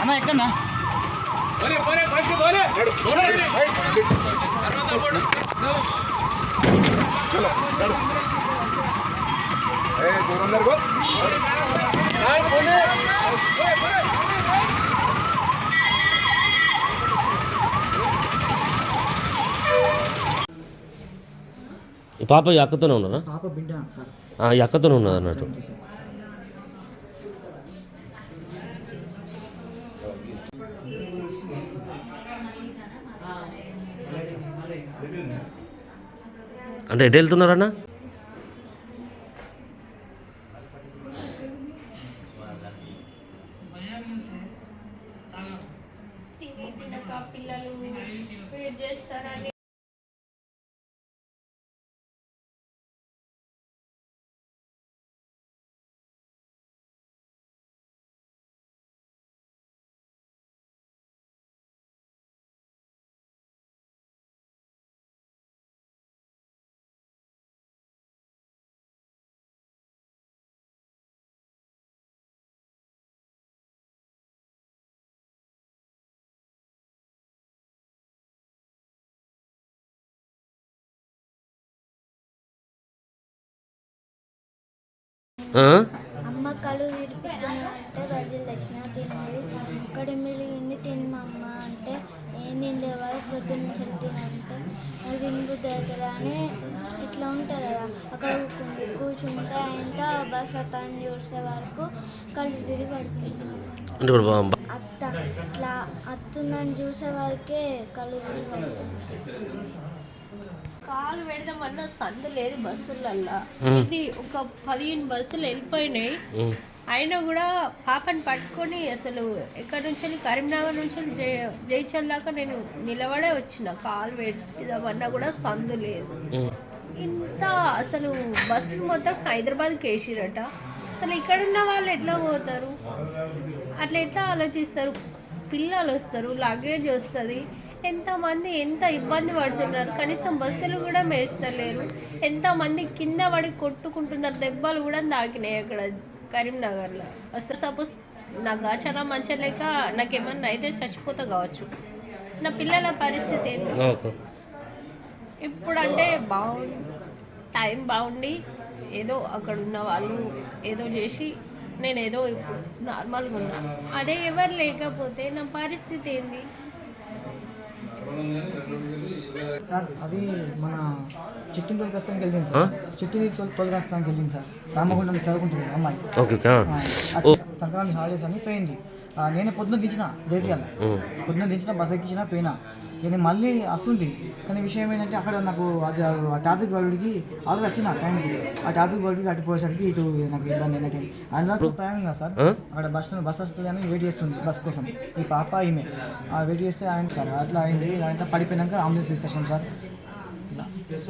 అన్న దూరం జరుగు. పాప ఈ అక్కతోనే ఉన్నారా? పాప బిడ్డ సార్. ఆ, ఈ అక్కతోనే ఉన్నది అన్నట్టు అంటే ఎటు వెళ్తున్నారన్నా? తిని తినక పిల్లలు వెయిట్ చేస్తారని ఆ? అమ్మ కళ్ళు తిరిపిస్తున్నానంటే బదులు వచ్చిన తిన్నది ఇక్కడ మిగిలి ఇన్ని తినమమ్మ అంటే ఏం తిండేవారు పొద్దు నుంచి తినంటే అవుతుంది అని ఇట్లా ఉంటుంది కదా. అక్కడ కూర్చుంది. కూర్చుంటే ఆయన బస్ అతను చూసే వరకు కళ్ళు తిరిగి పడిపోయింది అత్త ఇట్లా అత్తుందని చూసే వరకే కళ్ళు తిరిగి పడిపోయింది కాలు పెడదామన్న సందు లేదు బస్సులల్లా. ఇది ఒక పదిహేను బస్సులు వెళ్ళిపోయినాయి. అయినా కూడా పాపని పట్టుకొని అసలు ఎక్కడి నుంచి వెళ్ళి కరీంనగర్ నుంచి వెళ్ళి జై జైచల్ దాకా నేను నిలబడే వచ్చిన. కాలు పెడదామన్నా కూడా సందు లేదు. ఇంత అసలు బస్సు మొత్తం హైదరాబాద్కి వేసిరట. అసలు ఇక్కడ ఉన్న వాళ్ళు ఎట్లా పోతారు? అట్లా ఎట్లా ఆలోచిస్తారు? పిల్లలు వస్తారు లగేజ్ వస్తుంది. ఎంతమంది ఎంత ఇబ్బంది పడుతున్నారు? కనీసం బస్సులు కూడా మేస్తలేరు ఎంతమంది కింద పడి కొట్టుకుంటున్నారు? దెబ్బలు కూడా తాకినాయి అక్కడ కరీంనగర్లో. అసలు సపోజ్ నా గాచారా మంచిగా లేక నాకేమన్నా అయితే చచ్చిపోతా కావచ్చు. నా పిల్లల పరిస్థితి ఏంటి ఇప్పుడంటే బాగుంది టైం బాగుండి ఏదో అక్కడ ఉన్న వాళ్ళు ఏదో చేసి నేను ఏదో ఇప్పుడు నార్మల్గా ఉన్నా. అదే ఎవరు లేకపోతే నా పరిస్థితి ఏంది? కొనగానే వెంకటరెడ్డి గారు సార్ అది మన చిట్టిని తొలగస్తానికి వెళ్ళింది సార్. చిట్టిని తొలగస్తానికి వెళ్ళింది సార్. రామగుండం చదువుకుంటుంది అమ్మాయి. ఓకే సంక్రాంతి హాలిడేస్ అని పోయింది. నేనే పొద్దున్న దించిన జైత్యాల ఉమ్. పొద్దున్న దించిన బస్ ఎక్కించిన పోయినా. నేను మళ్ళీ వస్తుంది కానీ విషయం ఏంటంటే అక్కడ నాకు అది ఆ టాపిక్ వాళ్ళకి ఆల్రెడీ వచ్చిన టైంకి. ఆ టాపిక్ వాళ్ళకి అటు పోయేసరికి ఇటు నాకు ఇబ్బంది అయినట్టు. అందులో ప్రయాణం కదా సార్? అక్కడ బస్ స్టాండ్ బస్ వస్తుంది అని వెయిట్ చేస్తుంది బస్ కోసం. ఈ పాప ఈమె వెయిట్ చేస్తే ఆయన సార్ అట్లా అయింది. ఆయన పడిపోయినాక అంబులెన్స్ తీసుకొచ్చాం సార్